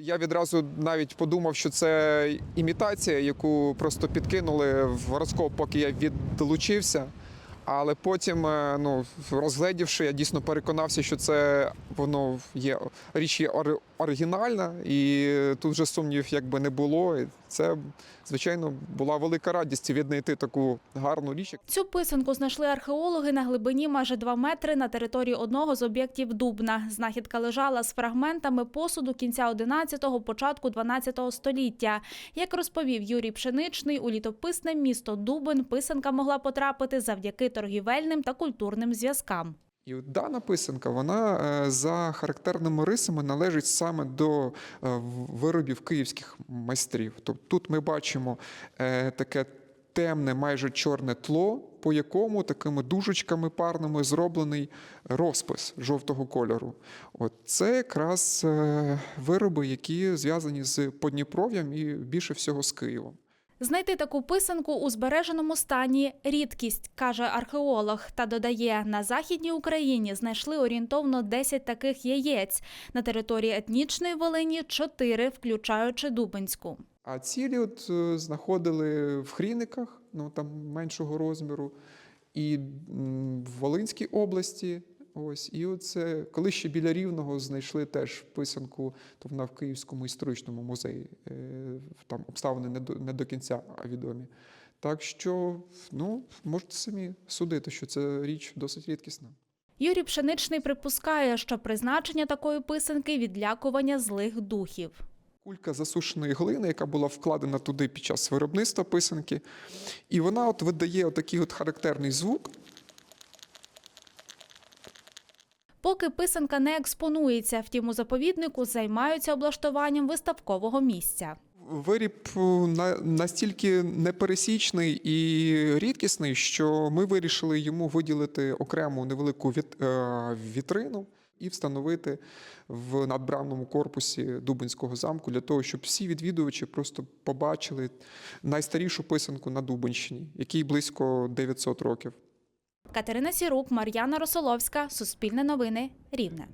Я відразу навіть подумав, що це імітація, яку просто підкинули в гороскоп, поки я відлучився. Але потім, е, ну, розгледівши, я дійсно переконався, що це воно є річ є оригінальна, і тут вже сумнівів якби не було. І це, звичайно, була велика радість віднайти таку гарну річ. Цю писанку знайшли археологи на глибині майже 2 метри на території одного з об'єктів Дубна. Знахідка лежала з фрагментами посуду кінця 11-го, початку 12-го століття. Як розповів Юрій Пшеничний, у літописне місто Дубин писанка могла потрапити завдяки торгівельним та культурним зв'язкам. І дана писанка, вона е, за характерними рисами належить саме до е, виробів київських майстрів. Тобто тут ми бачимо е, таке темне, майже чорне тло, по якому такими дужечками парними зроблений розпис жовтого кольору. От це якраз вироби, які зв'язані з Подніпров'ям і більше всього з Києвом. Знайти таку писанку у збереженому стані рідкість, каже археолог. Та додає, на західній Україні знайшли орієнтовно 10 таких яєць. На території етнічної Волині 4, включаючи Дубинську. А цілі от е, знаходили в Хріниках, ну там меншого розміру, і в Волинській області. Ось, і оце, коли ще біля Рівного знайшли теж писанку, то вона в Київському історичному музеї. Е, Там обставини не до, не до кінця відомі. Так що, ну, можете самі судити, що це річ досить рідкісна. Юрій Пшеничний припускає, що призначення такої писанки відлякування злих духів. Кулька засушеної глини, яка була вкладена туди під час виробництва писанки, і вона от видає отакий от характерний звук. Поки писанка не експонується, втім у заповіднику займаються облаштуванням виставкового місця. Виріб е, настільки непересічний і рідкісний, що ми вирішили йому виділити окрему невелику е, вітрину і встановити в надбравному корпусі Дубинського замку для того, щоб всі відвідувачі просто побачили найстарішу писанку на Дубинщині, якій близько 900 років. Катерина Сірук, Мар'яна Росоловська, Суспільне новини, Рівне.